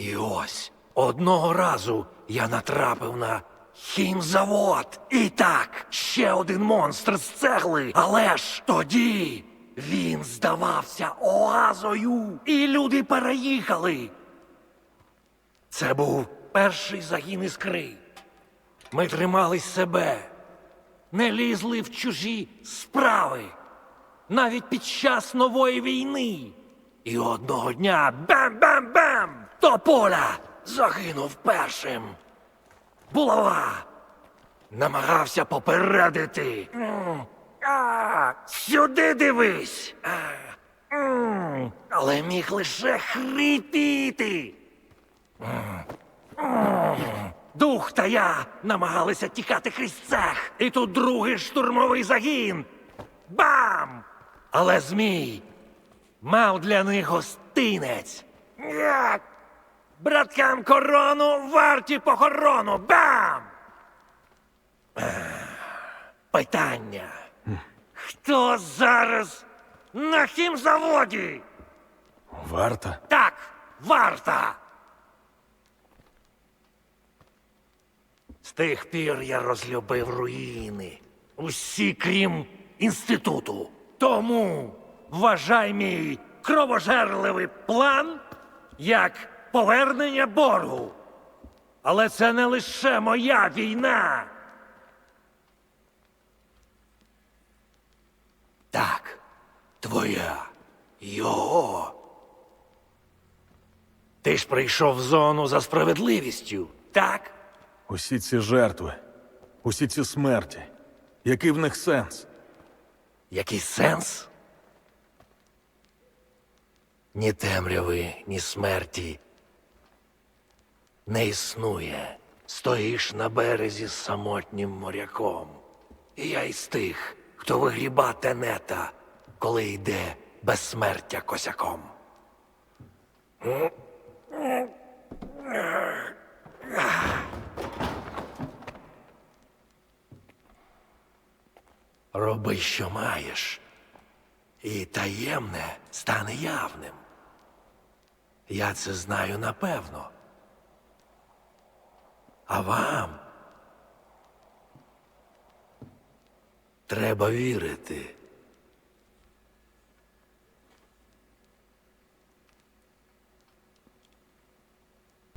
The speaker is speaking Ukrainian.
І ось одного разу я натрапив на хімзавод. І так, ще один монстр з цегли. Але ж тоді він здавався оазою, і люди переїхали. Це був перший загін іскри. Ми тримались себе, не лізли в чужі справи, навіть під час нової війни. І одного дня бам-бам-бам! Тополя загинув першим. Булава намагався попередити. Сюди дивись. Але міг лише хрипіти. Дух та я намагалися тікати крізь цех. І тут другий штурмовий загін. Бам! Але Змій мав для них гостинець. Браткам корону варті похорону. Бам! Питання. Хто зараз на хімзаводі? Варта? Так, варта. З тих пір я розлюбив руїни. Усі, крім інституту. Тому вважай мій кровожерливий план як повернення боргу. Але це не лише моя війна. Так, твоя, його. Ти ж прийшов в зону за справедливістю, так? Усі ці жертви, усі ці смерті. Який в них сенс? Який сенс? Ні темряви, ні смерті не існує. Стоїш на березі з самотнім моряком. І я із тих, хто вигріба тенета, коли йде безсмертя косяком. Роби, що маєш, і таємне стане явним. Я це знаю напевно. А вам треба вірити.